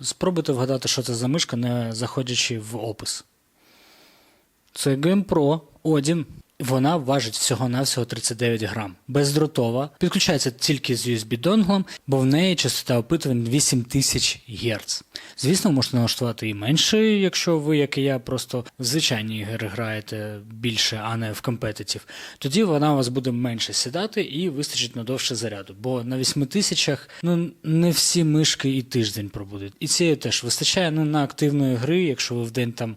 Спробуйте вгадати, що це за мишка, не заходячи в опис. Це Game Pro Odin. Вона важить всього-навсього 39 грам. Бездротова, підключається тільки з USB-донглом, бо в неї частота опитувань 8000 Гц. Звісно, можете налаштувати і менше, якщо ви, як і я, просто в звичайні ігри граєте більше, а не в компетитів. Тоді вона у вас буде менше сідати і вистачить на довше заряду. Бо на 8000 ну, не всі мишки і тиждень пробудуть. І цієї теж вистачає ну, на активної гри, якщо ви в день там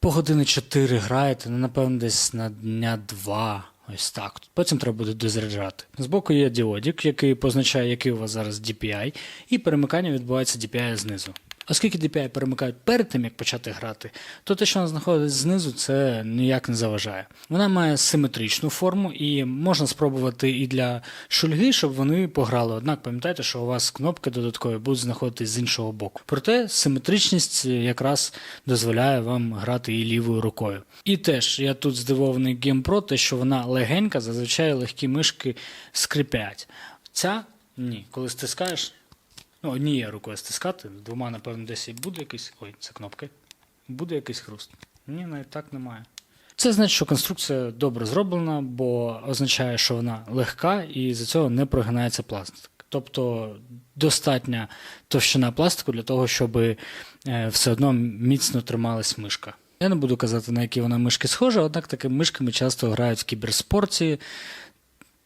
по години 4 граєте, ну, напевно, десь на дня 2. Ось так. Потім треба буде дозаряджати. Збоку є діодік, який позначає, який у вас зараз DPI, і перемикання відбувається DPI знизу. Оскільки DPI перемикають перед тим, як почати грати, то те, що вона знаходиться знизу, це ніяк не заважає. Вона має симетричну форму і можна спробувати і для шульги, щоб вони пограли. Однак пам'ятайте, що у вас кнопки додаткові будуть знаходитись з іншого боку. Проте симетричність якраз дозволяє вам грати і лівою рукою. І теж я тут здивований GamePro, те, що вона легенька, зазвичай легкі мишки скрипять. Ця ні, коли стискаєш. Ну, однією рукою стискати, двома, напевно, десь і буде якийсь. Ой, це кнопки. Буде якийсь хруст. Ні, навіть так немає. Це значить, що конструкція добре зроблена, бо означає, що вона легка і за цього не прогинається пластик. Тобто достатня товщина пластику для того, щоб е, все одно міцно трималась мишка. Я не буду казати, на які вона мишки схожа, однак такими мишками часто грають в кіберспорті,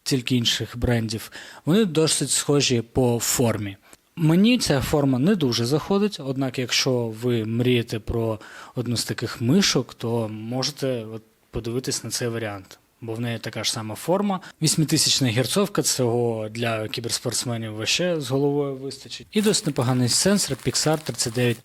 тільки інших брендів. Вони досить схожі по формі. Мені ця форма не дуже заходить, однак, якщо ви мрієте про одну з таких мишок, то можете от подивитись на цей варіант. Бо в неї така ж сама форма. 8000 герцовка цього для кіберспортсменів ваще з головою вистачить. І досить непоганий сенсор Pixar 39